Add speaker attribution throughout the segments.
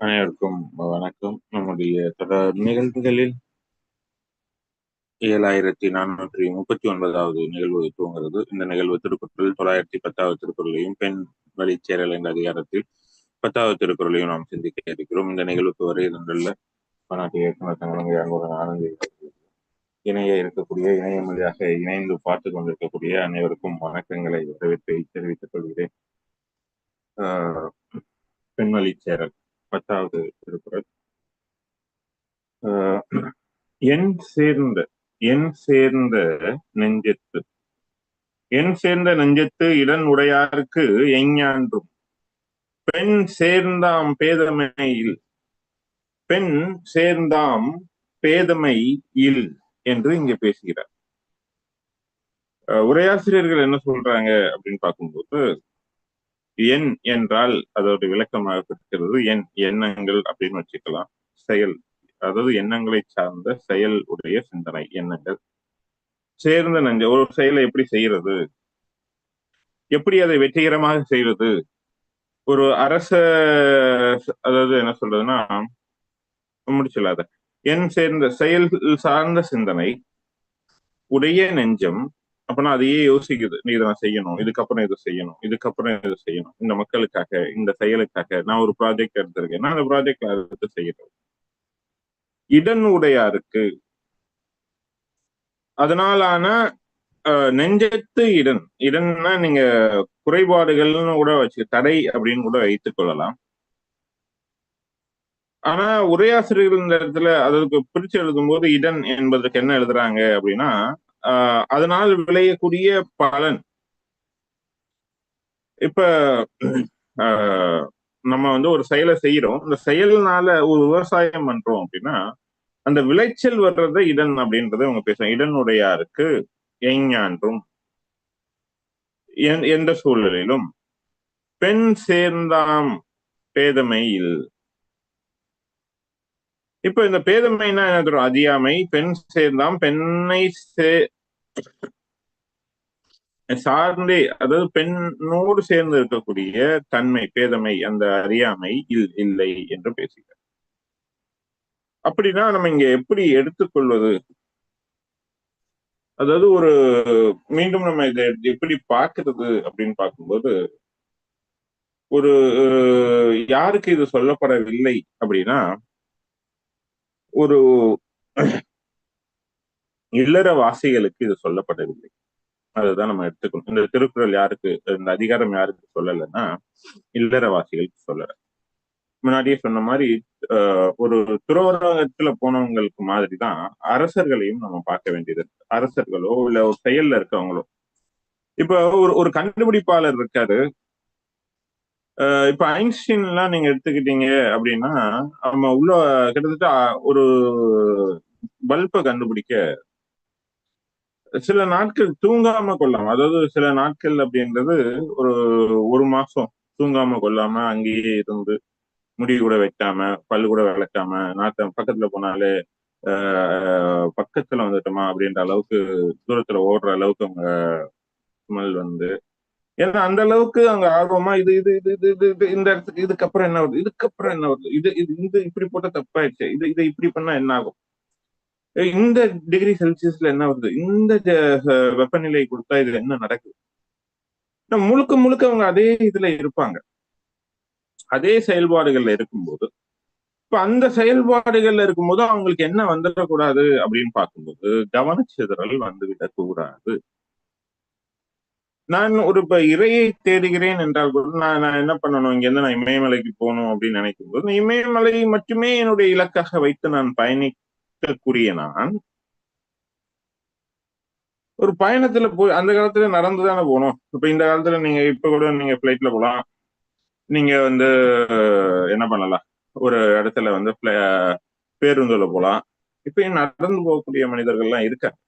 Speaker 1: அனைவருக்கும் வணக்கம். நம்முடைய தொடர் நிகழ்வுகளில் ஏழாயிரத்தி நானூற்றி முப்பத்தி ஒன்பதாவது நிகழ்வு துவங்குகிறது. இந்த நிகழ்வு திருக்குறள் தொள்ளாயிரத்தி பத்தாவது திருக்குறளையும் பெண் வழிச்சேரல் என்ற அதிகாரத்தில் பத்தாவது திருக்குறளையும் நாம் சிந்திக்க இருக்கிறோம். இந்த நிகழ்வுக்கு வரை இருந்துள்ள பன்னாட்டு இயக்குநர் தங்களங்க அன்புடன் ஆனந்தி இணைய இருக்கக்கூடிய இணைய மொழியாக இணைந்து பார்த்து கொண்டிருக்கக்கூடிய அனைவருக்கும் வணக்கங்களை வரவேற்பை தெரிவித்துக் கொள்கிறேன். ஆஹ் பெண்வழி சேரல் பத்தாவது திருக்குறள். ஆஹ் என் சேர்ந்த என் சேர்ந்த நெஞ்சத்து. என் சேர்ந்த நெஞ்சத்து இடன் உடையாருக்கு எஞ்ஞான்றும். பெண் சேர்ந்தாம் பேதமையில் பெண் சேர்ந்தாம் பேதமை இல் என்று இங்க பேசுகிறார். உரையாசிரியர்கள் என்ன சொல்றாங்க அப்படின்னு பார்க்கும்போது எண் என்றால் அதோட விளக்கமாக இருக்கிறது எண் எண்ணங்கள் அப்படின்னு வச்சுக்கலாம். செயல் அதாவது எண்ணங்களை சார்ந்த செயல் உடைய சிந்தனை எண்ணங்கள். சேர்ந்த நஞ்ச ஒரு செயலை எப்படி செய்யறது எப்படி அதை வெற்றிகரமாக செய்யறது ஒரு அரச அதாவது என்ன சொல்றதுன்னா முடிச்சலாத என் சேர்ந்த செயல் சார்ந்த சிந்தனை உடைய நெஞ்சம் அப்பனா அதையே யோசிக்குது. நீ இதை நான் செய்யணும். இதுக்கப்புறம் இதை செய்யணும். இதுக்கப்புறம் இதை செய்யணும். இந்த மக்களுக்காக இந்த செயலுக்காக நான் ஒரு ப்ராஜெக்ட் எடுத்திருக்கேன். அந்த ப்ராஜெக்ட் எடுத்து செய்யணும் இடனுடையாருக்கு அதனாலான நெஞ்சத்து இடன். இடன்னா நீங்க குறைபாடுகள்னு கூட வச்சு தடை அப்படின்னு கூட வைத்துக் கொள்ளலாம். ஆனா உரையாசிரியர்கள் இந்த இடத்துல அதற்கு பிரிச்சு எழுதும் போது இடன் என்பதற்கு என்ன எழுதுறாங்க அப்படின்னா அதனால் விளையக்கூடிய பலன். இப்ப ஆஹ் நம்ம வந்து ஒரு செயலை செய்யறோம் இந்த செயல்னால ஒரு விவசாயம் பண்றோம் அப்படின்னா அந்த விளைச்சல் வர்றத இடன் அப்படின்றத அவங்க பேசுறாங்க இடனுடையாருக்கு எஞ்ஞான்றும் எந்த சூழ்நிலையிலும் பெண் சேர்ந்தாம் பேதமையில் இப்ப இந்த பேதமைனா என்ன தரும் அதியாமை பெண் சேர்ந்தாம் பெண்ணை சே சார்ந்தே அதாவது பெண்ணோடு சேர்ந்து இருக்கக்கூடிய தன்மை பேதமை அந்த அறியாமை இல் இல்லை என்று பேசுகிறார். அப்படின்னா நம்ம இங்க எப்படி எடுத்துக்கொள்வது? அதாவது ஒரு மீண்டும் நம்ம இதை எப்படி பார்க்கிறது அப்படின்னு பார்க்கும்போது ஒரு யாருக்கு இது சொல்லப்படவில்லை அப்படின்னா ஒரு இல்லற வாசிகளுக்கு இது சொல்லப்படவில்லை. அதுதான் நம்ம எடுத்துக்கணும். இந்த திருக்குறள் யாருக்கு இந்த அதிகாரம் யாருக்கு சொல்லலைன்னா இல்லறவாசிகளுக்கு சொல்லல. முன்னாடியே சொன்ன மாதிரி ஒரு துறவரகத்துல போனவங்களுக்கு மாதிரிதான் அரசர்களையும் நம்ம பார்க்க வேண்டியது இருக்கு. அரசர்களோ இல்ல ஒரு செயல்ல இருக்கவங்களோ. இப்ப ஒரு ஒரு கண்டுபிடிப்பாளர் இருக்காரு. இப்ப ஐன்ஸ்டீன் எல்லாம் நீங்க எடுத்துக்கிட்டீங்க அப்படின்னா நம்ம உள்ள கிட்டத்தட்ட ஒரு பல்பை கண்டுபிடிக்க சில நாட்கள் தூங்காம கொள்ளாம அதாவது சில நாட்கள் அப்படின்றது ஒரு ஒரு மாசம் தூங்காம கொள்ளாம அங்கேயே இருந்து முடி கூட வைக்காம பல்லு கூட விளக்காம நாத்த பக்கத்துல போனாலே பக்கத்துல வந்துட்டோமா அப்படின்ற அளவுக்கு தூரத்துல ஓடுற அளவுக்கு அவங்க ஸ்மெல் வந்து ஏன்னா அந்த அளவுக்கு அங்க ஆர்வமா இது இது இது இது இது இது இந்த இடத்துக்கு இதுக்கப்புறம் என்ன வருது? இதுக்கப்புறம் என்ன வருது? இது இது இது இப்படி போட்ட தப்பாயிடுச்சு. இது இதை இப்படி பண்ணா என்ன ஆகும்? இந்த டிகிரி செல்சியஸ்ல என்ன வருது? இந்த வெப்பநிலை கொடுத்தா இதுல என்ன நடக்குது? முழுக்க முழுக்க அவங்க அதே இதுல இருப்பாங்க. அதே செயல்பாடுகள்ல இருக்கும்போது இப்ப அந்த செயல்பாடுகள்ல இருக்கும்போது அவங்களுக்கு என்ன வந்துடக்கூடாது அப்படின்னு பார்க்கும்போது கவனச்சிதறல் வந்துவிடக்கூடாது. நான் ஒரு இப்ப இறையை தேடுகிறேன் என்றால் கூட நான் நான் என்ன பண்ணணும்? இங்க இருந்து நான் இமயமலைக்கு போகணும் அப்படின்னு நினைக்கும் போது இமயமலை மட்டுமே என்னுடைய இலக்காக வைத்து நான் பயணிக்கக்கூடிய நான் ஒரு பயணத்துல போய் அந்த காலத்துல நடந்து தானே போகணும். இப்ப இந்த காலத்துல நீங்க இப்ப கூட நீங்க பிளைட்ல போகலாம். நீங்க வந்து என்ன பண்ணலாம்? ஒரு இடத்துல வந்து பேருந்துல போகலாம். இப்பயும் நடந்து போகக்கூடிய மனிதர்கள்லாம் இருக்காங்க.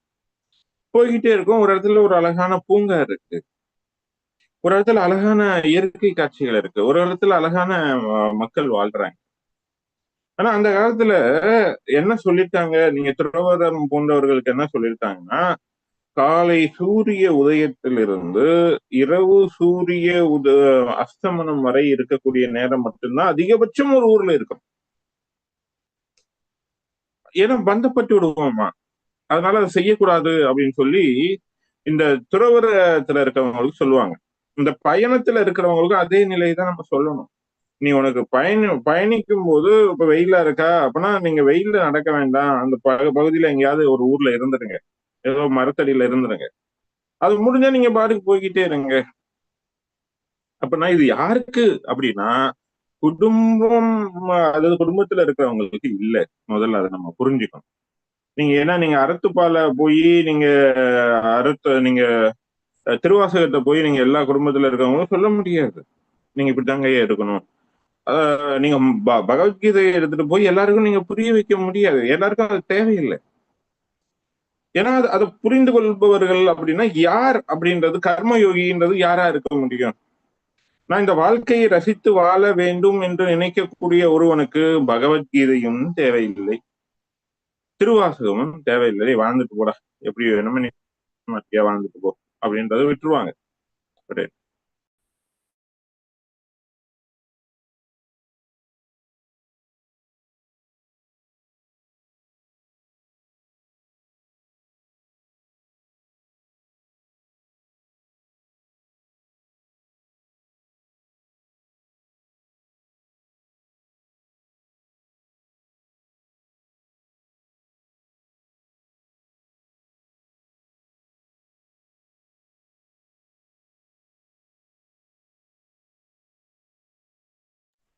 Speaker 1: போய்கிட்டே இருக்கும். ஒரு இடத்துல ஒரு அழகான பூங்கா இருக்கு. ஒரு இடத்துல அழகான இயற்கை காட்சிகள் இருக்கு. ஒரு இடத்துல அழகான மக்கள் வாழ்றாங்க. ஆனா அந்த காலத்துல என்ன சொல்லிட்டாங்க நீங்க துறவரம் போன்றவர்களுக்கு என்ன சொல்லியிருக்காங்கன்னா காலை சூரிய உதயத்திலிருந்து இரவு சூரிய உத அஸ்தமனம் வரை இருக்கக்கூடிய நேரம் மட்டும்தான் அதிகபட்சம் ஒரு ஊர்ல இருக்கும். ஏன்னா பந்தப்பட்டு விடுவோமா? அதனால அதை செய்யக்கூடாது அப்படின்னு சொல்லி இந்த துறவரத்துல இருக்கவங்களுக்கு சொல்லுவாங்க. இந்த பயணத்துல இருக்கிறவங்களுக்கும் அதே நிலையை தான் நம்ம சொல்லணும். நீ உனக்கு பயணி பயணிக்கும் போது இப்ப வெயிலா இருக்கா? அப்படின்னா நீங்க வெயில்ல நடக்க வேண்டாம். அந்த பகுதியில எங்கேயாவது ஒரு ஊர்ல இருந்துருங்க. ஏதோ மரத்தடியில இருந்துருங்க. அது முடிஞ்சா நீங்க பாட்டுக்கு போய்கிட்டே இருங்க. அப்படின்னா இது யாருக்கு அப்படின்னா குடும்பம் அதாவது குடும்பத்துல இருக்கிறவங்களுக்கு இல்ல. முதல்ல அதை நம்ம புரிஞ்சுக்கணும். நீங்க ஏன்னா நீங்க அறத்துப்பால போய் நீங்க அறுத்து நீங்க திருவாசகத்தை போய் நீங்க எல்லா குடும்பத்துல இருக்கவங்களும் சொல்ல முடியாது. நீங்க இப்படித்தாங்க இருக்கணும். நீங்க ப- பகவத்கீதையை எடுத்துட்டு போய் எல்லாருக்கும் நீங்க புரிய வைக்க முடியாது. எல்லாருக்கும் அது தேவையில்லை. ஏன்னா அது- அதை புரிந்து கொள்பவர்கள் அப்படின்னா யார் அப்படின்றது கர்மயோகின்றது யாரா இருக்க முடியும்? நான் இந்த வாழ்க்கையை ரசித்து வாழ வேண்டும் என்று நினைக்கக்கூடிய ஒருவனுக்கு பகவத்கீதையும் தேவையில்லை. திருவாசகமும் தேவையில்லை. வாழ்ந்துட்டு போடா. எப்படி வேணுமோ நீ மத்தியா வாழ்ந்துட்டு போ. அப்படின்றத விட்டுருவாங்க.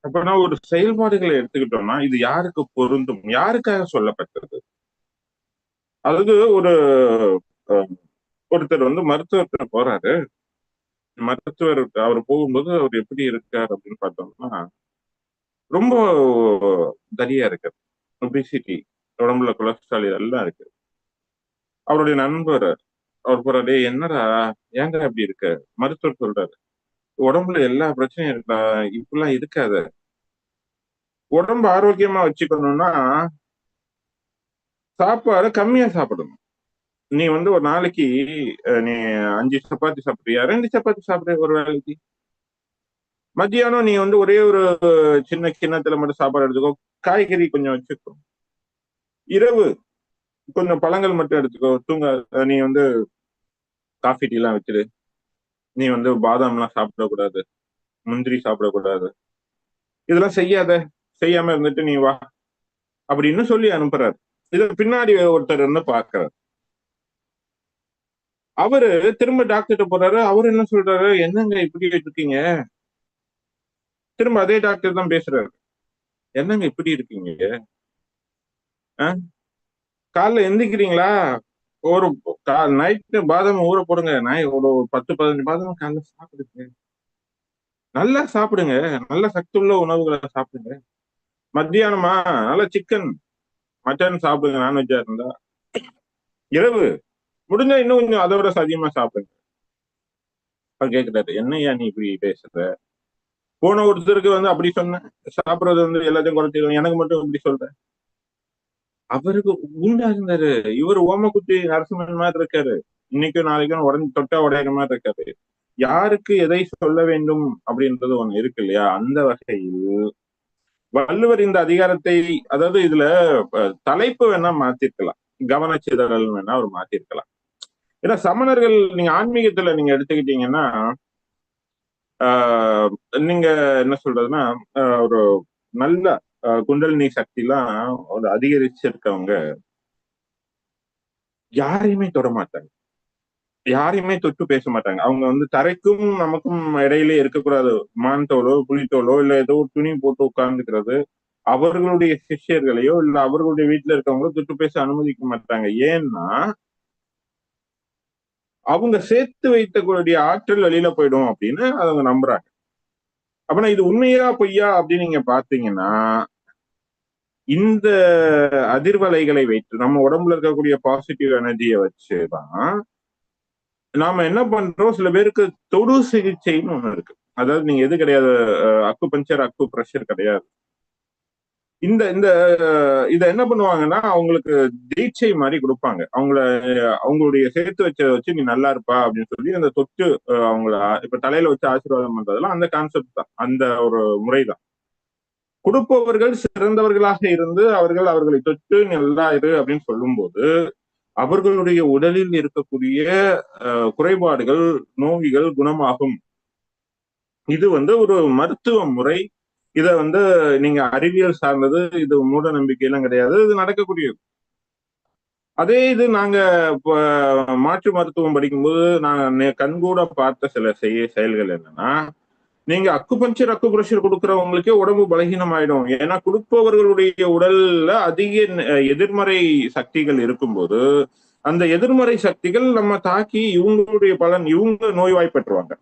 Speaker 1: அப்பனா ஒரு செயல்பாடுகளை எடுத்துக்கிட்டோம்னா இது யாருக்கு பொருந்தும்? யாருக்காக சொல்லப்பட்டது? அதாவது ஒரு ஒருத்தர் வந்து மருத்துவத்தை போறாரு. மருத்துவர் அவர் போகும்போது அவர் எப்படி இருக்கார் அப்படின்னு பார்த்தோம்னா ரொம்ப தடியா இருக்கார். ஒபிசிட்டி உடம்புல கொலஸ்ட்ரால் இதெல்லாம் இருக்கு. அவருடைய நண்பர் அவர் போறாரு என்னடா? ஏங்க அப்படி இருக்க? மருத்துவர் சொல்றாரு உடம்புல எல்லா பிரச்சனையும் இருக்கா? இப்படிலாம் இருக்காது. உடம்பு ஆரோக்கியமா வச்சுக்கணும்னா சாப்பாடு கம்மியா சாப்பிடணும். நீ வந்து ஒரு நாளைக்கு நீ அஞ்சு சப்பாத்தி சாப்பிடுறியா? ரெண்டு சப்பாத்தி சாப்பிடுற ஒரு வேளைக்கு. மத்தியானம் நீ வந்து ஒரே ஒரு சின்ன கிண்ணத்துல மட்டும் சாப்பாடு எடுத்துக்கோ. காய்கறி கொஞ்சம் வச்சுக்கோ. இரவு கொஞ்சம் பழங்கள் மட்டும் எடுத்துக்கோ. தூங்க நீ வந்து காஃபி டீ எல்லாம் வச்சிரு. நீ வந்து பாதாம் எல்லாம் சாப்பிடக்கூடாது. முந்திரி சாப்பிடக்கூடாது. இதெல்லாம் செய்யாத. செய்யாம இருந்துட்டு நீ வா. அப்படின்னு சொல்லி அனுப்புறாரு. இது பின்னாடி ஒருத்தர் இருந்து பாக்குறாரு அவரு திரும்ப டாக்டர்கிட்ட போறாரு. அவர் என்ன சொல்றாரு? என்னங்க இப்படி இருக்கீங்க திரும்ப அதே டாக்டர் தான் பேசுறாரு. என்னங்க இப்படி இருக்கீங்க? அஹ்? காலைல எந்திக்கிறீங்களா ஒரு நைட்டு பாதாம் ஊற போடுங்க. நான் ஒரு பத்து பதினஞ்சு பாதாம் காலைல சாப்பிடுங்க. நல்லா சாப்பிடுங்க. நல்ல சத்துள்ள உணவுகளை சாப்பிடுங்க. மத்தியானமா நல்ல சிக்கன் மட்டன் சாப்பிடுங்க நான்வெஜ்ஜா இருந்தா. இரவு முடிஞ்சா இன்னும் கொஞ்சம் அதை விட அதிகமா சாப்பிடுங்க. அவர் கேக்குறாரு என்னய்யா நீ இப்படி பேசுற? போன ஒருத்தருக்கு வந்து அப்படி சொன்னேன். சாப்பிடுறது வந்து எல்லாத்தையும் குறைச்சிக்கணும். எனக்கு மட்டும் இப்படி சொல்றேன். அவருக்கு உண்டா இருந்தாரு. இவர் ஓமக்குட்டி நரசிம்மன் மாதிரி இருக்காரு. இன்னைக்கும் நாளைக்கும் உடனே தொட்டா உடையிற மாதிரி இருக்காரு. யாருக்கு எதை சொல்ல வேண்டும் அப்படின்றது ஒண்ணு இருக்கு இல்லையா? அந்த வகையில் வள்ளுவர் இந்த அதிகாரத்தை அதாவது இதுல தலைப்பு வேணா மாத்திருக்கலாம். கவனச்சிதறல் வேணா அவர் மாத்திருக்கலாம். ஏன்னா சமணர்கள் நீங்க ஆன்மீகத்துல நீங்க எடுத்துக்கிட்டீங்கன்னா ஆஹ், நீங்க என்ன சொல்றதுன்னா ஒரு நல்ல குண்டலினி சக்திலாம் ஒரு அதிகரிச்சிருக்கவங்க யாரையுமே தொட மாட்டாங்க. யாரையுமே தொட்டு பேச மாட்டாங்க. அவங்க வந்து தரைக்கும் நமக்கும் இடையிலே இருக்கக்கூடாது. மான் தோலோ புலித்தோலோ இல்ல ஏதோ ஒரு துணி போட்டு உட்கார்ந்துக்கிறது அவர்களுடைய சிஷ்யர்களையோ இல்ல அவர்களுடைய வீட்டுல இருக்கவங்களோ தொட்டு பேச அனுமதிக்க மாட்டாங்க. ஏன்னா அவங்க சேர்த்து வைத்தக்கூடிய ஆற்றல் வெளியில போயிடும் அப்படின்னு அவங்க நம்புறாங்க. அப்பனா இது உண்மையா பொய்யா அப்படின்னு நீங்க பாத்தீங்கன்னா இந்த அதிர்வலைகளை வைத்து நம்ம உடம்புல இருக்கக்கூடிய பாசிட்டிவ் எனர்ஜியை வச்சுதான் நாம என்ன பண்றோம்? சில பேருக்கு தொடு சிகிச்சைன்னு ஒண்ணு இருக்கு. அதாவது நீங்க எது கிடையாது அக்கு பஞ்சர் அக்கு பிரஷர் கிடையாது. இந்த இந்த இத என்ன பண்ணுவாங்கன்னா அவங்களுக்கு தீட்சை மாதிரி கொடுப்பாங்க. அவங்கள அவங்களுடைய சேர்த்து வச்ச வச்சு நீ நல்லா இருப்பா அப்படின்னு சொல்லி அந்த தொட்டு அவங்கள இப்ப தலையில வச்சு ஆசீர்வாதம் பண்றதெல்லாம் அந்த கான்செப்ட் தான். அந்த ஒரு முறைதான். கொடுப்பவர்கள் சிறந்தவர்களாக இருந்து அவர்கள் அவர்களை தொட்டு நல்லா இரு அப்படின்னு சொல்லும்போது அவர்களுடைய உடலில் இருக்கக்கூடிய அஹ், குறைபாடுகள் நோய்கள் குணமாகும். இது வந்து ஒரு மருத்துவ முறை. இத வந்து நீங்க அறிவியல் சார்ந்தது இது மூட நம்பிக்கை எல்லாம் கிடையாது. இது நடக்கக்கூடியது. அதே இது நாங்க மாற்று மருத்துவம் படிக்கும்போது நான் கண்கூட பார்த்த சில செய்ய செயல்கள் என்னன்னா நீங்க அக்குபஞ்சர் அக்குப்ரெஷர் கொடுக்கறவங்களுக்கே உடம்பு பலகீனமாயிடும். ஏன்னா கொடுப்பவர்களுடைய உடல்ல அதிக எதிர்மறை சக்திகள் இருக்கும்போது அந்த எதிர்மறை சக்திகள் நம்ம தாக்கி இவங்களுடைய பலன் இவங்க நோய்வாய்ப்பற்றுவாங்க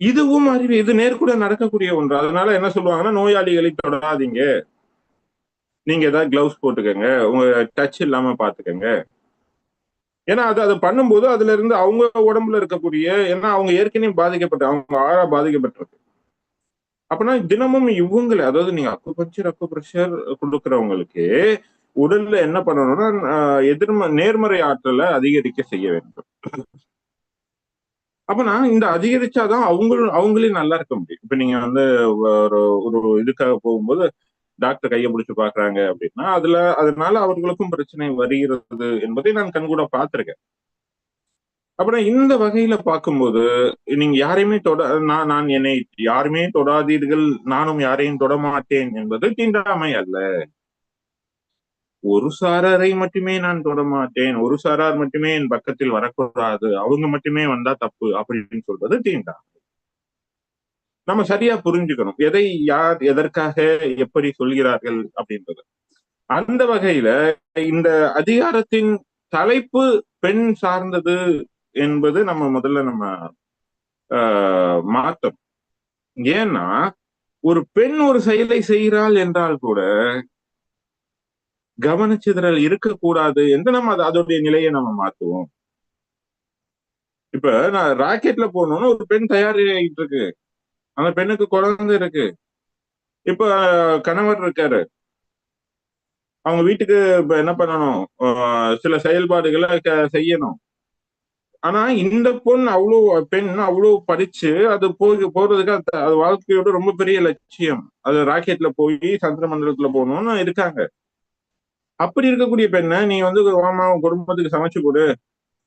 Speaker 1: இதுவும் அறிவு இது நேர்கூட நடக்கக்கூடிய ஒன்று. அதனால என்ன சொல்லுவாங்கன்னா நோயாளிகளை தொடாதீங்க. நீங்க ஏதாவது கிளவுஸ் போட்டுக்கோங்க. உங்க டச் இல்லாம பாத்துக்கோங்க ஏன்னா அது அது பண்ணும்போது அதுல இருந்து அவங்க உடம்புல இருக்கக்கூடிய ஏன்னா அவங்க ஏற்கனவே பாதிக்கப்பட்ட அவங்க ஆழா பாதிக்கப்பட்டிருக்கு. அப்பனா தினமும் இவங்களை அதாவது நீங்க அக்குபஞ்சர் அக்குப்ரெஷர் கொடுக்கறவங்களுக்கு உடல்ல என்ன பண்ணணும்னா எதிர்ம நேர்மறை ஆற்றலை அதிகரிக்க செய்ய வேண்டும். அப்பனா இந்த அதிகரிச்சாதான் அவங்க அவங்களே நல்லா இருக்க முடியும். இப்ப நீங்க வந்து ஒரு ஒரு இதுக்காக போகும்போது டாக்டர் கையை பிடிச்சு பாக்குறாங்க அப்படின்னா அதுல அதனால அவர்களுக்கும் பிரச்சனை வருகிறது என்பதை நான் கண்கூட பார்த்திருக்கேன். அப்புறம் இந்த வகையில பார்க்கும்போது நீங்க யாரையுமே தொட நான் நான் என்னை யாருமே தொடாதீர்கள் நானும் யாரையும் தொடமாட்டேன் என்பது தீண்டாமை அல்ல. ஒரு சாராரை மட்டுமே நான் தொடமாட்டேன் ஒரு சாரார் மட்டுமே என் பக்கத்தில் வரக்கூடாது அவங்க மட்டுமே வந்தா தப்பு அப்படின்னு சொல்றது தீண்டாமை. நம்ம சரியா புரிஞ்சுக்கணும். எதை யார் எதற்காக எப்படி சொல்கிறார்கள் அப்படின்றது. அந்த வகையில இந்த அதிகாரத்தின் தலைப்பு பெண் சார்ந்தது என்பது நம்ம முதல்ல நம்ம ஆஹ், ஏன்னா ஒரு பெண் ஒரு செயலை செய்கிறாள் என்றால் கூட கவனச்சிதறல் இருக்கக்கூடாது என்று நம்ம அது- அதோடைய நிலையை நம்ம மாத்துவோம். இப்ப நான் ராக்கெட்ல போனோம்னா ஒரு பெண் தயாராகிட்டு இருக்கு. அந்த பெண்ணுக்கு குழந்தை இருக்கு. இப்ப கணவர் இருக்காரு. அவங்க வீட்டுக்கு இப்ப என்ன பண்ணணும்? ஆஹ் சில செயல்பாடுகளை க- செய்யணும். ஆனா இந்த பொண்ணு அவ்வளவு பெண் அவ்வளவு படிச்சு அது போய் போறதுக்கு அது அது வாழ்க்கையோட ரொம்ப பெரிய லட்சியம். அது ராக்கெட்ல போய் சந்திர மண்டலத்துல போகணும்னு இருக்காங்க. அப்படி இருக்கக்கூடிய பெண்ணை நீ வந்து ஆமா உன் குடும்பத்துக்கு சமைச்சு கொடு.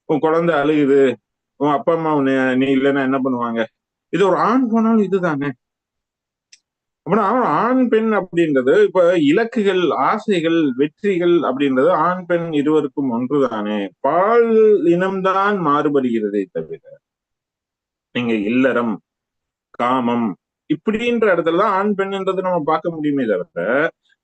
Speaker 1: உன் குழந்தை அழுகுது. உன் அப்பா அம்மா நீ இல்லைன்னா என்ன பண்ணுவாங்க? இது ஒரு ஆண் போனாலும் இதுதானே? அப்படின்னா ஆண் பெண் அப்படின்றது இப்ப இலக்குகள் ஆசைகள் வெற்றிகள் அப்படின்றது ஆண் பெண் இருவருக்கும் ஒன்றுதானே? பால் இனம்தான் மாறுபடுகிறதே தவிர நீங்க இல்லறம் காமம் இப்படின்ற இடத்துலதான் ஆண் பெண்ன்றது நம்ம பார்க்க முடியுமே தவிர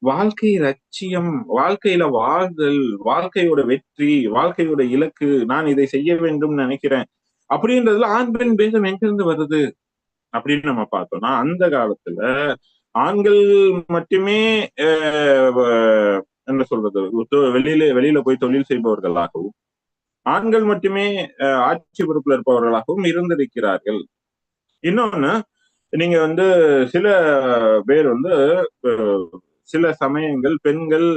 Speaker 1: வாழ்க்கை லட்சியம் வாழ்க்கையில வாழ்தல் வாழ்க்கையோட வெற்றி வாழ்க்கையோட இலக்கு நான் இதை செய்ய வேண்டும் நினைக்கிறேன். அப்படின்றதுல ஆண் பெண் பேதம் எங்கிருந்து வருது? அப்படின்னு நம்ம பார்த்தோம்னா அந்த காலத்துல ஆண்கள் மட்டுமே அஹ், என்ன சொல்றது? வெளியில வெளியில போய் தொழில் செய்பவர்களாகவும் ஆண்கள் மட்டுமே அஹ், ஆட்சி பொறுப்புல இருப்பவர்களாகவும் இருந்திருக்கிறார்கள். இன்னொன்னு நீங்க வந்து சில பேர் வந்து சில சமயங்கள் பெண்கள்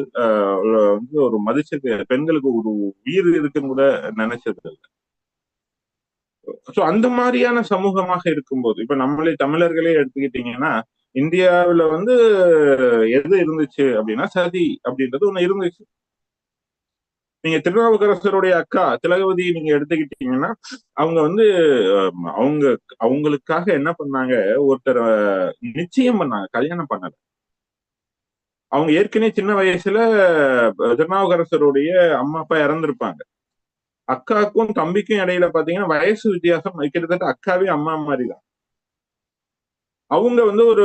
Speaker 1: வந்து ஒரு மதிச்சது பெண்களுக்கு ஒரு உயிர் இருக்குன்னு கூட நினைச்சது இல்லை சோ அந்த மாதிரியான சமூகமாக இருக்கும்போது இப்ப நம்மளே தமிழர்களே எடுத்துக்கிட்டீங்கன்னா இந்தியாவுல வந்து எது இருந்துச்சு அப்படின்னா சதி அப்படின்றது ஒண்ணு இருந்துச்சு. நீங்க திருநாவுக்கரசருடைய அக்கா திலகவதி நீங்க எடுத்துக்கிட்டீங்கன்னா அவங்க வந்து அவங்க அவங்களுக்காக என்ன பண்ணாங்க? ஒருத்தர் நிச்சயம் பண்ணாங்க கல்யாணம் பண்ணல. அவங்க ஏற்கனவே சின்ன வயசுல திருநாவுக்கரசருடைய அம்மா அப்பா இறந்திருப்பாங்க. அக்காவுக்கும் தம்பிக்கும் இடையில பாத்தீங்கன்னா வயசு வித்தியாசம். கிட்டத்தட்ட அக்காவே அம்மா மாதிரி தான் அவங்க வந்து ஒரு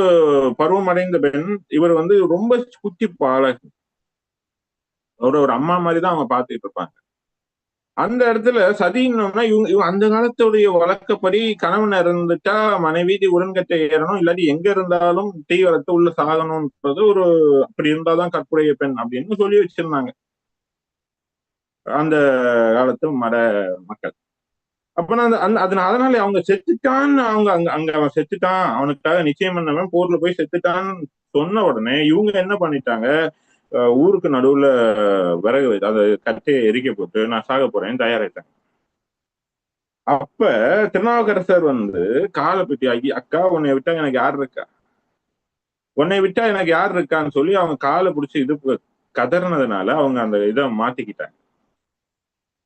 Speaker 1: பருவம் அடைந்த பெண். இவர் வந்து ரொம்ப குத்தி பாழகு. ஒரு ஒரு அம்மா மாதிரி தான் அவங்க பார்த்துட்டு இருப்பாங்க. அந்த இடத்துல சதினோம்னா இவங்க இவங்க அந்த காலத்துடைய வழக்கப்படி கணவன் இறந்துட்டா மனைவி உடன்கட்டை ஏறணும். இல்லாட்டி எங்க இருந்தாலும் தீ வளர்த்து உள்ள சாகணும்ன்றது ஒரு அப்படி இருந்தாதான் கற்புடைய பெண் அப்படின்னு சொல்லி வச்சிருந்தாங்க. அந்த காலத்து மட மக்கள். அப்ப நான் அந்த- அந்த அதனால அவங்க செத்துட்டான்னு அவங்க அங்க அங்க அவன் செத்துட்டான். அவனுக்காக நிச்சயம் பண்ணவன் போர்ல போய் செத்துட்டான்னு சொன்ன உடனே இவங்க என்ன பண்ணிட்டாங்க? அஹ் ஊருக்கு நடுவுல விறகு அந்த கத்தையை கட்டையை எரிக்க போட்டு நான் சாக போறேன்னு தயாராயிட்டாங்க. அப்ப திருநாவுக்கரசர் வந்து காலை பிட்டி ஆகி அக்கா உன்னை விட்டா எனக்கு யார் இருக்கா? உன்னை விட்டா எனக்கு யார் இருக்கான்னு சொல்லி அவங்க காலை பிடிச்சி இது கதறினதுனால அவங்க அந்த இதை மாத்திக்கிட்டாங்க.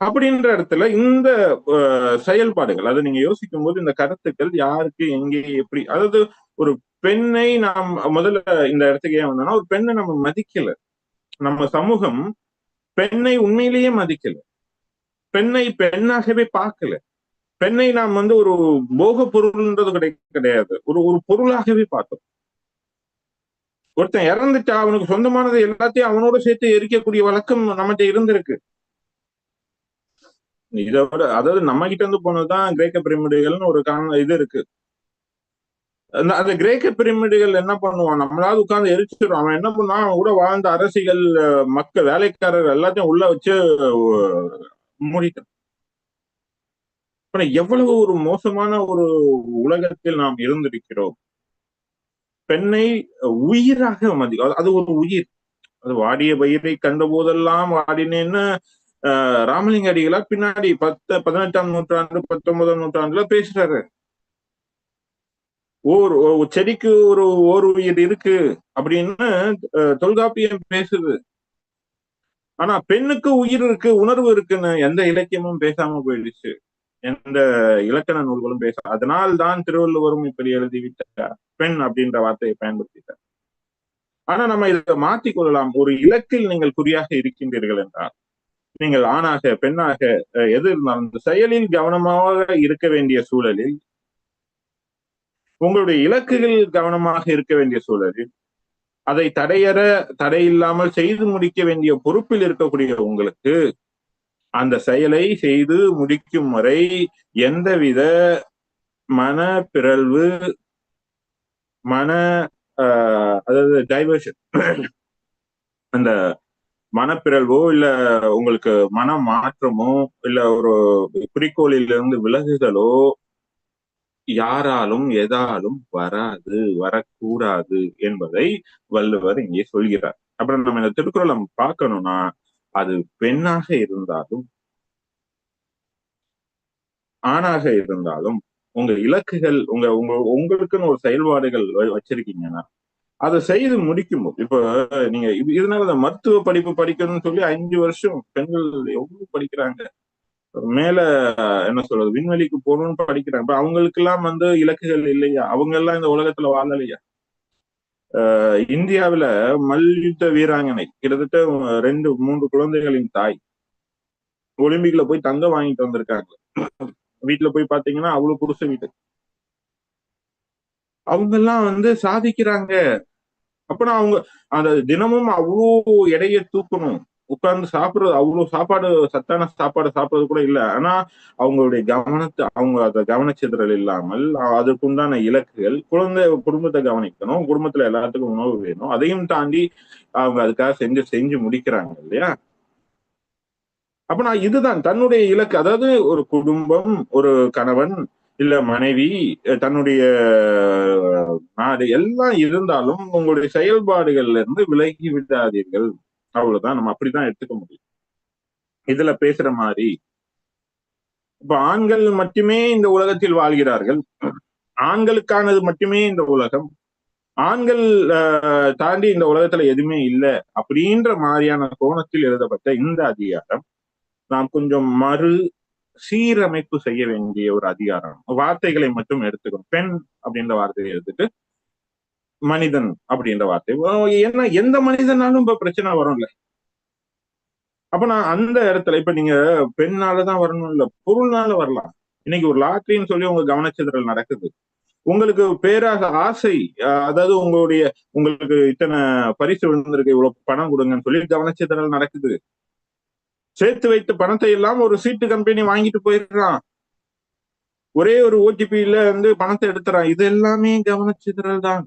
Speaker 1: அப்படின்ற இடத்துல இந்த அஹ், செயல்பாடுகள் அதை நீங்க யோசிக்கும் போது இந்த கருத்துக்கள் யாருக்கு எங்கே எப்படி அதாவது ஒரு பெண்ணை நாம் முதல்ல இந்த இடத்துக்கு ஏன் வந்தோம்னா ஒரு பெண்ணை நம்ம மதிக்கல. நம்ம சமூகம் பெண்ணை உண்மையிலேயே மதிக்கல. பெண்ணை பெண்ணாகவே பார்க்கல. பெண்ணை நாம் வந்து ஒரு போக பொருள்ன்றது கிடை கிடையாது. ஒரு ஒரு பொருளாகவே பார்த்தோம். ஒருத்தன் இறந்துட்டா அவனுக்கு சொந்தமானது எல்லாத்தையும் அவனோட சேர்த்து எரிக்கக்கூடிய வழக்கம் நம்மகிட்ட இருந்திருக்கு. இதோட அதாவது நம்ம கிட்ட இருந்து போனதுதான் கிரேக்க பிரமிடுகள்னு ஒரு காரண இது இருக்கு. அந்த கிரேக்க பிரமிடுகள் என்ன பண்ணுவான்? நம்மளாவது உட்கார்ந்து எரிச்சிடும் அவன் என்ன பண்ணுவான்? அவன் கூட வாழ்ந்த அரசிகள் மக்கள் வேலைக்காரர் எல்லாத்தையும் உள்ள வச்சு மூடிட்டான். இப்ப எவ்வளவு ஒரு மோசமான ஒரு உலகத்தில் நாம் இருந்திருக்கிறோம். பெண்ணை உயிராக மதி அது- ஒரு உயிர். அது வாடிய பயிரை கண்ட போதெல்லாம் வாடினேன்னு ராமலிங்க அடிகளார் பின்னாடி பத்து பதினெட்டாம் நூற்றாண்டு பத்தொன்பதாம் நூற்றாண்டுல பேசுறாரு. ஓர் செடிக்கு ஒரு ஓர் உயிர் இருக்கு அப்படின்னு தொல்காப்பியம் பேசுது. ஆனா பெண்ணுக்கு உயிர் இருக்கு உணர்வு இருக்குன்னு எந்த இலக்கியமும் பேசாம போயிடுச்சு. எந்த இலக்கண நூல்களும் பேச அதனால் தான் திருவள்ளுவரும் இப்படி எழுதிவிட்டார். பெண் அப்படின்ற வார்த்தையை பயன்படுத்திட்டார். ஆனா நம்ம இதை மாற்றிக் கொள்ளலாம். ஒரு இலக்கில் நீங்கள் குறியாக இருக்கின்றீர்கள் என்றால் நீங்கள் ஆணாக பெண்ணாக எது இருந்தாலும் இந்த செயலில் கவனமாக இருக்க வேண்டிய சூழலில் உங்களுடைய இலக்குகள் கவனமாக இருக்க வேண்டிய சூழலில் அதை தடையற தடையில்லாமல் செய்து முடிக்க வேண்டிய பொறுப்பில் இருக்கக்கூடிய உங்களுக்கு அந்த செயலை செய்து முடிக்கும் வரை எந்தவித மன பிறழ்வு மன அதாவது டைவர்ஷன் அந்த மனப்பிறழ்வோ இல்ல உங்களுக்கு மன மாற்றமோ இல்ல ஒரு குறிக்கோளிலிருந்து விலகுகளோ விலகுதலோ யாராலும் எதாலும் வராது வரக்கூடாது என்பதை வள்ளுவர் இங்கே சொல்கிறார். அப்புறம் நம்ம இந்த திருக்குறளை பார்க்கணும்னா அது பெண்ணாக இருந்தாலும் ஆணாக இருந்தாலும் உங்க இலக்குகள் உங்க உங்க உங்களுக்குன்னு ஒரு செயல்பாடுகள் வச்சிருக்கீங்கன்னா அதை செய்து முடிக்கும் போது இப்ப நீங்க இதனால இந்த மருத்துவ படிப்பு படிக்கணும்னு சொல்லி அஞ்சு வருஷம் பெண்கள் எவ்வளவு படிக்கிறாங்க? மேல என்ன சொல்றது விண்வெளிக்கு போகணும்னு படிக்கிறாங்க. இப்ப அவங்களுக்கு எல்லாம் வந்து இலக்குகள் இல்லையா? அவங்க எல்லாம் இந்த உலகத்துல வாழலையா? இந்தியாவில மல்யுத்த வீராங்கனை கிட்டத்தட்ட ரெண்டு மூன்று குழந்தைகளின் தாய். ஒலிம்பிக்ல போய் தங்கம் வாங்கிட்டு வந்திருக்காங்க. வீட்டுல போய் பாத்தீங்கன்னா அவ்வளவு புருஷ வீட்டு அவங்க எல்லாம் வந்து சாதிக்கிறாங்க. அப்பனா அவங்க அந்த தினமும் அவ்வளோ எடையை தூக்கணும். உட்கார்ந்து சாப்பிடுறது அவ்வளவு சாப்பாடு சத்தான சாப்பாடு சாப்பிடுறது கூட இல்ல. ஆனா அவங்களுடைய கவனத்தை அவங்க அதை கவனச்சிதறல் இல்லாமல் அ- அதற்குண்டான இலக்குகள் குழந்தை குடும்பத்தை கவனிக்கணும். குடும்பத்துல எல்லாத்துக்கும் உணவு வேணும். அதையும் தாண்டி அவங்க அதுக்காக செஞ்சு செஞ்சு முடிக்கிறாங்க இல்லையா? அப்ப நான் இதுதான் தன்னுடைய இலக்கு. அதாவது ஒரு குடும்பம் ஒரு கணவன் இல்ல மனைவி தன்னுடைய நாடு எல்லாம் இருந்தாலும் உங்களுடைய செயல்பாடுகள்ல இருந்து விலகி விடாதீர்கள். அவ்வளவுதான். நம்ம அப்படிதான் எடுத்துக்க முடியும். இதுல பேசுற மாதிரி இப்ப ஆண்கள் மட்டுமே இந்த உலகத்தில் வாழ்கிறார்கள். ஆண்களுக்கானது மட்டுமே இந்த உலகம். ஆண்கள் தாண்டி இந்த உலகத்துல எதுவுமே இல்லை அப்படின்ற மாதிரியான கோணத்தில் எழுதப்பட்ட இந்த அதிகாரம் நாம் கொஞ்சம் மறு சீரமைப்பு செய்ய வேண்டிய ஒரு அதிகாரம் வார்த்தைகளை மட்டும் எடுத்துக்கணும். பெண் அப்படின்ற வார்த்தையை எடுத்துட்டு மனிதன் அப்படின்ற வார்த்தை. ஏன்னா எந்த மனிதனாலும் இப்ப பிரச்சனை வரும்ல. அப்ப நான் அந்த இடத்துல இப்ப நீங்க பெண்ணாலதான் வரணும் இல்ல பொருள்னால வரலாம். இன்னைக்கு ஒரு லாட்ரின்னு சொல்லி உங்க கவனச்சிதறல் நடக்குது. உங்களுக்கு பேராக ஆசை அதாவது உங்களுடைய உங்களுக்கு இத்தனை பரிசு விழுந்திருக்கு இவ்வளவு பணம் கொடுங்கன்னு சொல்லி கவனச்சிதறல் நடக்குது. சேர்த்து வைத்த பணத்தை எல்லாம் ஒரு சீட்டு கம்பெனி வாங்கிட்டு போயிடுறான். ஒரே ஒரு ஓடிபியில வந்து பணத்தை எடுத்துறான். இது எல்லாமே கவனச்சிதறல் தான்.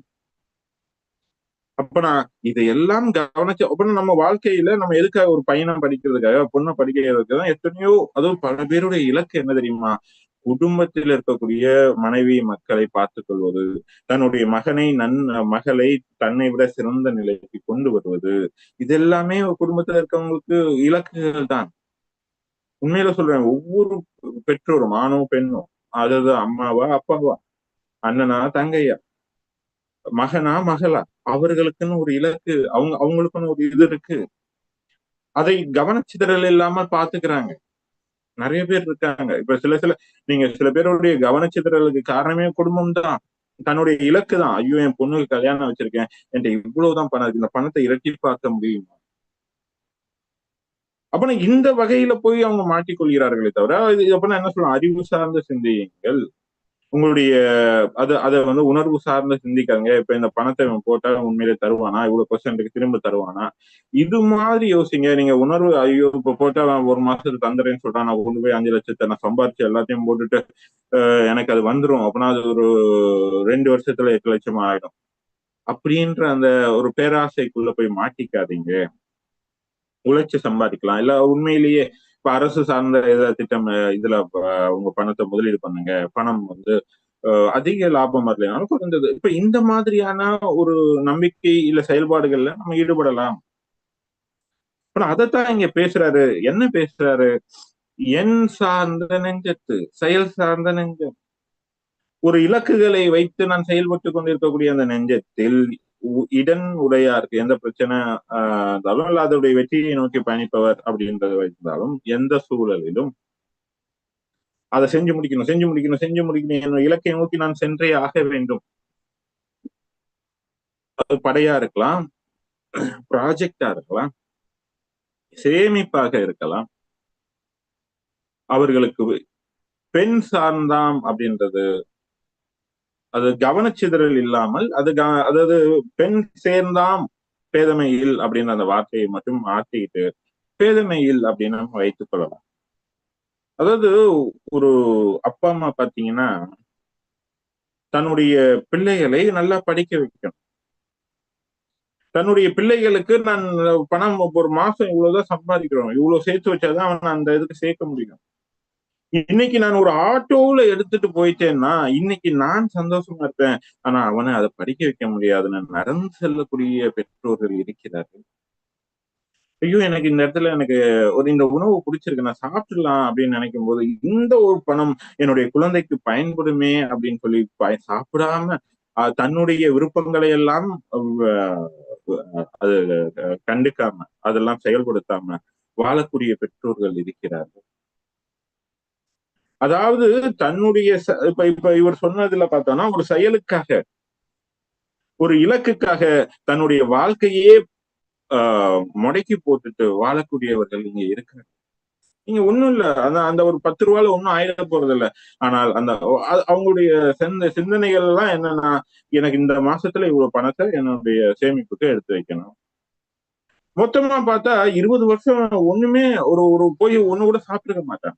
Speaker 1: அப்ப நான் இதையெல்லாம் கவனிச்சு அப்ப நம்ம வாழ்க்கையில நம்ம எதுக்காக ஒரு பையனை படிக்கிறதுக்காக பொண்ணை படிக்கிறதுக்காக தான் எத்தனையோ அதுவும் பல பேருடைய இலக்கு என்ன தெரியுமா? குடும்பத்தில் இருக்கக்கூடிய மனைவி மக்களை பார்த்துக் கொள்வது தன்னுடைய மகனை நன் மகளை தன்னை விட சிறந்த நிலைக்கு கொண்டு வருவது இது எல்லாமே குடும்பத்துல இருக்கவங்களுக்கு இலக்குகள் தான். உண்மையில சொல்றேன் ஒவ்வொரு பெற்றோரும் ஆணோ பெண்ணோ அதாவது அம்மாவா அப்பாவா அண்ணனா தங்கையா மகனா மகளா அவர்களுக்குன்னு ஒரு இலக்கு அவங்க அவங்களுக்குன்னு ஒரு இது இருக்கு. அதை கவனச்சிதறல் இல்லாம பாத்துக்கிறாங்க நிறைய பேர் இருக்காங்க. இப்ப சில சில நீங்க சில பேருடைய கவனச்சிதறலுக்கு காரணமே குடும்பம் தான். தன்னுடைய இலக்கு தான். ஐயோ என் பொண்ணுக்கு கல்யாணம் வச்சிருக்கேன். என்கிட்ட இவ்வளவுதான் பணம் இருக்கு. இந்த பணத்தை இரட்டி பார்க்க முடியுமா? அப்பனா இந்த வகையில போய் அவங்க மாட்டிக்கொள்கிறார்களே தவிர இது அப்பனா என்ன சொல்லலாம் அறிவு சார்ந்த சிந்தையுங்கள். உங்களுடைய அது அதை வந்து உணர்வு சார்ந்த சிந்திக்காங்க இப்ப இந்த பணத்தை இவன் போட்டா உண்மையிலே தருவானா? இவ்வளவு பெர்சன்ட்டுக்கு திரும்ப தருவானா? இது மாதிரி யோசிங்க. நீங்க உணர்வு ஐயோ இப்ப போட்டா நான் ஒரு மாசத்துக்கு தந்துறேன்னு சொல்றான். நான் கொண்டு போய் அஞ்சு லட்சத்தை நான் சம்பாரிச்சு எல்லாத்தையும் போட்டுட்டு எனக்கு அது வந்துடும் அப்படின்னா அது ஒரு ரெண்டு வருஷத்துல எட்டு லட்சம் ஆயிடும். அப்படின்ற அந்த ஒரு பேராசைக்குள்ள போய் மாட்டிக்காதீங்க. உழைச்சு சம்பாதிக்கலாம். இல்ல உண்மையிலேயே இப்ப அரசு சார்ந்த இத திட்டம் இதுல உங்க பணத்தை முதலீடு பண்ணுங்க. பணம் வந்து அதிக லாபம் வரலைனாலும் குறைந்தது. இப்ப இந்த மாதிரியான ஒரு நம்பிக்கை இல்ல செயல்பாடுகள்ல நம்ம ஈடுபடலாம். ஆனா அதைத்தான் இங்க பேசுறாரு. என்ன பேசுறாரு? என் சார்ந்த நெஞ்சத்து செயல் சார்ந்த நெஞ்சம். ஒரு இலக்குகளை வைத்து நான் செயல்பட்டு கொண்டிருக்கக்கூடிய அந்த நெஞ்சத்தில் இடன் இடன் உடையாருக்கு எந்த பிரச்சனை ஆஹ் இருந்தாலும் அல்ல அதோடைய வெற்றியை நோக்கி பயணிப்பவர் அப்படின்றத வைத்திருந்தாலும் எந்த சூழலிலும் அதை செஞ்சு முடிக்கணும் செஞ்சு முடிக்கணும் செஞ்சு முடிக்கணும் என்னோட இலக்கை நோக்கி நான் சென்றே ஆக வேண்டும். அது படையா இருக்கலாம் ப்ராஜெக்டா இருக்கலாம் சேமிப்பாக இருக்கலாம். அவர்களுக்கு பெண் சார்ந்தாம் அப்படின்றது அது கவனச்சிதறல் இல்லாமல் அது அதாவது பெண் சேர்ந்தாம் பேதமையில் அப்படின்னு அந்த வார்த்தையை மட்டும் மாற்றிக்கிட்டு பேதமையில் அப்படின்னு நம்ம வைத்துக் கொள்ளலாம். அதாவது ஒரு அப்பா அம்மா பாத்தீங்கன்னா தன்னுடைய பிள்ளைகளை நல்லா படிக்க வைக்கணும். தன்னுடைய பிள்ளைகளுக்கு நான் பணம் ஒரு மாசம் இவ்வளவுதான் சம்பாதிக்கிறோம். இவ்வளவு சேர்த்து வச்சாதான் அவன் அந்த இதுக்கு சேர்க்க முடியும். இன்னைக்கு நான் ஒரு ஆட்டோவுல எடுத்துட்டு போயிட்டேன்னா இன்னைக்கு நான் சந்தோஷமா இருப்பேன். ஆனா அவனை அதை படிக்க வைக்க முடியாதுன்னு நடந்து செல்லக்கூடிய பெற்றோர்கள் இருக்கிறார்கள். ஐயோ எனக்கு இந்த இடத்துல எனக்கு ஒரு இந்த உணவு பிடிச்சிருக்கு. நான் சாப்பிடலாம் அப்படின்னு நினைக்கும் போது இந்த ஒரு பணம் என்னுடைய குழந்தைக்கு பயன்படுமே அப்படின்னு சொல்லி பய சாப்பிடாம தன்னுடைய விருப்பங்களை எல்லாம் அது கண்டுக்காம அதெல்லாம் செயல்படுத்தாம வாழக்கூடிய பெற்றோர்கள் இருக்கிறார்கள். அதாவது தன்னுடைய ச- இப்ப இப்ப இவர் சொன்னதுல பார்த்தோம்னா ஒரு செயலுக்காக ஒரு இலக்குக்காக தன்னுடைய வாழ்க்கையே ஆஹ் முடக்கி போட்டுட்டு வாழக்கூடியவர்கள் இங்க இருக்காங்க நீங்க ஒண்ணும் இல்ல. அந்த அந்த ஒரு பத்து ரூபால ஒண்ணும் ஆயிட போறது இல்ல ஆனால் அந்த அவங்களுடைய சிந்த சிந்தனைகள் எல்லாம் என்னன்னா எனக்கு இந்த மாசத்துல இவ்வளவு பணத்தை என்னுடைய சேமிப்புக்கு எடுத்து வைக்கணும். மொத்தமா பார்த்தா இருபது வருஷம் ஒண்ணுமே ஒரு ஒரு போய் ஒண்ணு கூட சாப்பிட்டுக்க மாட்டாங்க.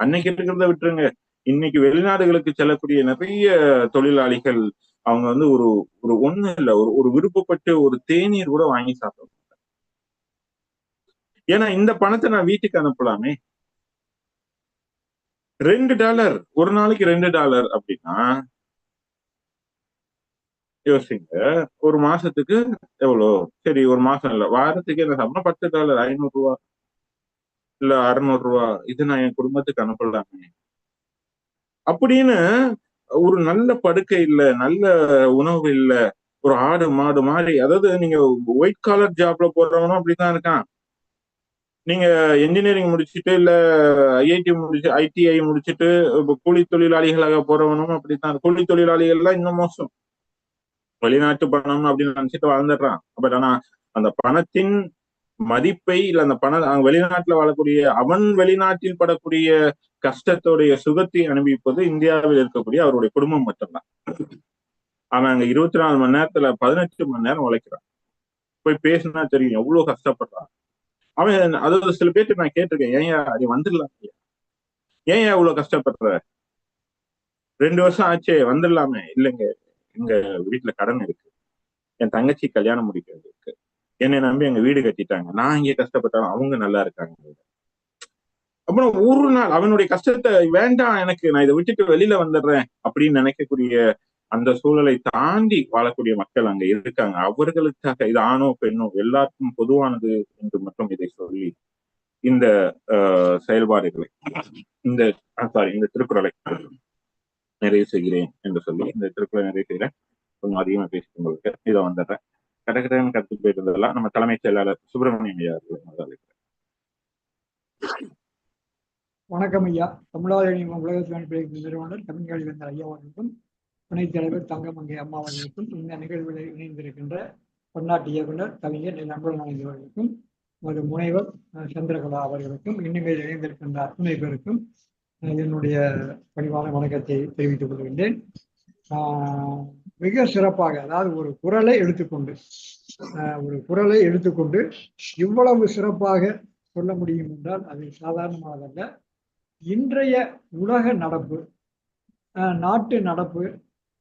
Speaker 1: அன்னைக்கு இருக்கிறத விட்டுருங்க. இன்னைக்கு வெளிநாடுகளுக்கு செல்லக்கூடிய நிறைய தொழிலாளிகள் அவங்க வந்து ஒரு ஒரு ஒண்ணு இல்ல ஒரு ஒரு விருப்பப்பட்டு ஒரு தேநீர் கூட வாங்கி சாப்பிட ஏன்னா இந்த பணத்தை நான் வீட்டுக்கு அனுப்பலாமே. ரெண்டு டாலர் ஒரு நாளைக்கு ரெண்டு டாலர் அப்படின்னா யோசிங்க ஒரு மாசத்துக்கு எவ்வளோ? சரி ஒரு மாசம் இல்ல வாரத்துக்கு என்ன சாப்பிடணும்? பத்து டாலர் ஐநூறு ரூபா. இல்ல அறுநூறு ரூபா இது நான் என் குடும்பத்துக்கு அனுப்பலாமே. அப்படின்னு ஒரு நல்ல படுக்கை இல்ல நல்ல உணவு இல்ல ஒரு ஆடு மாடு மாதிரி அதாவது நீங்க ஒயிட் காலர் ஜாப்ல போடுறவனும் அப்படித்தான் இருக்கான். நீங்க என்ஜினியரிங் முடிச்சுட்டு இல்ல ஐஐடி முடிச்சு ஐடிஐ முடிச்சுட்டு இப்ப கூலி தொழிலாளிகளாக போறவனும் அப்படித்தான் கூலி தொழிலாளிகள்லாம் இன்னும் மோசம். வெளிநாட்டு பணம் அப்படின்னு நினைச்சிட்டு வாழ்ந்துடுறான். பட் ஆனா அந்த பணத்தின் மதிப்பை இல்ல அந்த பண வெளிநாட்டுல வாழக்கூடிய அவன் வெளிநாட்டில் படக்கூடிய கஷ்டத்தோடைய சுகத்தை அனுபவிப்பது இந்தியாவில் இருக்கக்கூடிய அவருடைய குடும்பம் மட்டும்தான். அவன் அங்க இருபத்தி நாலு மணி நேரத்துல பதினெட்டு மணி நேரம் உழைக்கிறான். போய் பேசினா தெரியும் எவ்வளவு கஷ்டப்படுறான். அவன் அதாவது சில பேர்ட்டு நான் கேட்டிருக்கேன் ஏன் அது வந்துடலாம் ஏன் இவ்வளவு கஷ்டப்படுற? ரெண்டு வருஷம் ஆச்சே வந்துடலாமே. இல்லைங்க எங்க வீட்டுல கடன் இருக்கு. என் தங்கச்சி கல்யாணம் முடிக்கிறது இருக்கு என்னை நம்பி அங்க வீடு கட்டிட்டாங்க. நான் இங்கே கஷ்டப்பட்டாலும் அவங்க நல்லா இருக்காங்க. அப்புறம் ஒரு நாள் அவனுடைய கஷ்டத்தை வேண்டாம் எனக்கு நான் இதை விட்டுட்டு வெளியில வந்துடுறேன் அப்படின்னு நினைக்கக்கூடிய அந்த சூழலை தாண்டி வாழக்கூடிய மக்கள் அங்க இருக்காங்க. அவர்களுக்காக இது ஆணோ பெண்ணோ எல்லாருக்கும் பொதுவானது என்று மட்டும் இதை சொல்லி இந்த செயல்பாடுகளை இந்த சாரி இந்த திருக்குறளை நிறைவு செய்கிறேன் என்று சொல்லி இந்த திருக்குறளை நிறைவு செய்கிறேன். கொஞ்சம் அதிகமா பேசிட்டு உங்களுக்கு இதை வந்துடுறேன். கடற்கடன் கத்து போயிட்டு இருந்ததெல்லாம் நம்ம தலைமைச் செயலாளர் சுப்பிரமணியம் ஐயா
Speaker 2: வணக்கம் ஐயா. தமிழாளி உலக சுவாமி நிறுவனர் தமிழ்காலி வேந்தர் ஐயா அவர்களுக்கும் துணைத் தலைவர் தங்கமங்கை அம்மா அவர்களுக்கும் இந்த நிகழ்வில் இணைந்திருக்கின்ற பன்னாட்டு இயக்குனர் கவிஞர் நம்பலநாயகி அவர்களுக்கும் ஒரு முனைவர் சந்திரகலா அவர்களுக்கும் இன்னுமே இணைந்திருக்கின்ற அத்துணை பேருக்கும் அஹ், என்னுடைய பணிவான வணக்கத்தை தெரிவித்துக் கொள்கின்றேன். ஆஹ், மிக சிறப்பாக அதாவது ஒரு குரலை எடுத்துக்கொண்டு ஒரு குரலை எடுத்துக்கொண்டு இவ்வளவு சிறப்பாக சொல்ல முடியும் என்றால் அது சாதாரணமானதல்ல. இன்றைய உலக நடப்பு அஹ், நாட்டு நடப்பு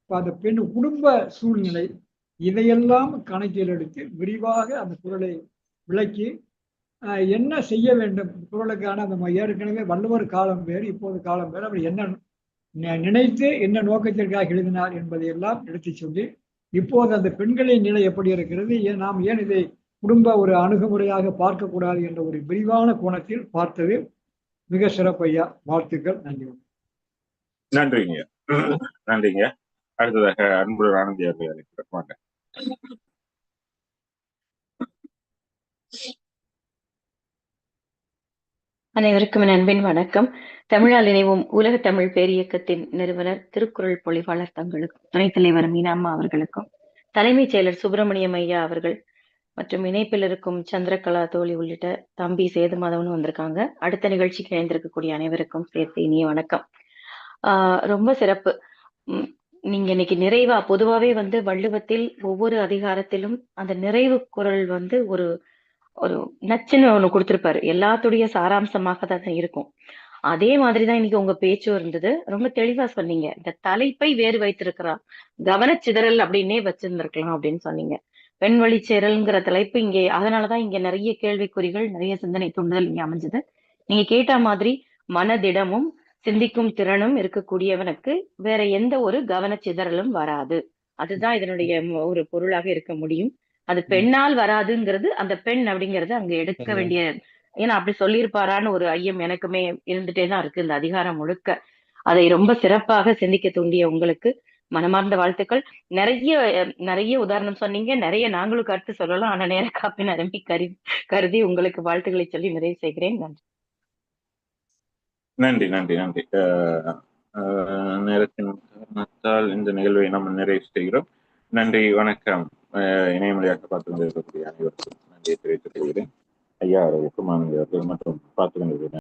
Speaker 2: அந்த பெண் குடும்ப சூழ்நிலை இதையெல்லாம் கணக்கில் எடுத்து விரிவாக அந்த குரலை விளக்கி அஹ், என்ன செய்ய வேண்டும்? குரலுக்கான அந்த ஏற்கனவே வள்ளுவர் காலம் வேறு இப்போது காலம் வேறு அப்படி என்ன நினைத்து என்ன நோக்கத்திற்காக எழுதினார் என்பதையெல்லாம் எடுத்துச் சொல்லி இப்போது அந்த பெண்களின் நிலை எப்படி இருக்கிறது? ஏன் நாம் ஏன் இதை குடும்ப ஒரு அணுகுமுறையாக பார்க்கக்கூடாது என்ற ஒரு விரிவான கோணத்தில் பார்த்தது? மிக சிறப்பையா வாழ்த்துக்கள். நன்றி.
Speaker 1: நன்றிங்க. நன்றிங்க. அடுத்ததாக அன்புடன் ஆனந்தி வாங்க.
Speaker 3: அனைவருக்கும் என் அன்பின் வணக்கம். தமிழால் இணைவும் உலக தமிழ் பேரியக்கத்தின் நிறுவனர் திருக்குறள் பொழிவாளர் தங்களுக்கும் துணைத் தலைவர் மீனாம்மா அவர்களுக்கும் தலைமைச் செயலர் சுப்பிரமணியம் ஐயா அவர்கள் மற்றும் இணைப்பில் இருக்கும் சந்திரகலா தோழி உள்ளிட்ட தம்பி சேதுமாதவன் வந்திருக்காங்க. அடுத்த நிகழ்ச்சிக்கு இணைந்திருக்கக்கூடிய அனைவருக்கும் சேர்த்து இனிய வணக்கம். ஆஹ் ரொம்ப சிறப்பு. நீங்க இன்னைக்கு நிறைவா பொதுவாவே வந்து வள்ளுவத்தில் ஒவ்வொரு அதிகாரத்திலும் அந்த நிறைவு குரல் வந்து ஒரு ஒரு நச்சுன்னு ஒன்று கொடுத்திருப்பாரு. எல்லாத்துடைய சாராம்சமாக தான் இருக்கும். அதே மாதிரிதான் இன்னைக்கு உங்க பேச்சும் இருந்தது. ரொம்ப தெளிவா சொன்னீங்க. இந்த தலைப்பை வேறு வைத்திருக்கிறார் கவனச்சிதறல் அப்படின்னே வச்சிருந்திருக்கலாம் அப்படின்னு சொன்னீங்க. பெண் வழிச்சேரல்ங்கிற தலைப்பு இங்கே அதனாலதான் இங்க நிறைய கேள்விக்குறிகள் நிறைய சிந்தனை தூண்டுதல் இங்க அமைஞ்சது. நீங்க கேட்ட மாதிரி மனதிடமும் சிந்திக்கும் திறனும் இருக்கக்கூடியவனுக்கு வேற எந்த ஒரு கவனச்சிதறலும் வராது. அதுதான் இதனுடைய ஒரு பொருளாக இருக்க முடியும். அது பெண்ணால் வராதுங்கிறது அந்த பெண் அப்படிங்கறது அங்க எடுக்க. வேண்டிய ஏன்னா அப்படி சொல்லியிருப்பாரான்னு ஒரு ஐயம் எனக்குமே இருந்துட்டே தான் இருக்கு இந்த அதிகாரம் முழுக்க. அதை ரொம்ப சிறப்பாக சிந்திக்க தூண்டிய உங்களுக்கு மனமார்ந்த வாழ்த்துக்கள். நிறைய நிறைய உதாரணம் சொன்னீங்க. நிறைய நாங்களும் கருத்து சொல்லலாம். ஆனா நேர காப்பி நிரம்பி கருதி கருதி உங்களுக்கு வாழ்த்துக்களை சொல்லி நிறைவு செய்கிறேன். நன்றி.
Speaker 1: நன்றி நன்றி நன்றி. நேரத்தின் காரணத்தால் இந்த நிகழ்வை நம்ம நிறைவு செய்கிறோம். நன்றி வணக்கம். அஹ், இணையமொழியாக பார்த்து கொண்டிருக்கக்கூடிய அனைவருக்கும் நன்றியை தெரிவித்துக் கொள்கிறேன். ஐயா அவர்களுக்கும் ஆனந்தி அவர்கள் மற்றும் பார்த்து கொண்டிருக்கிறேன்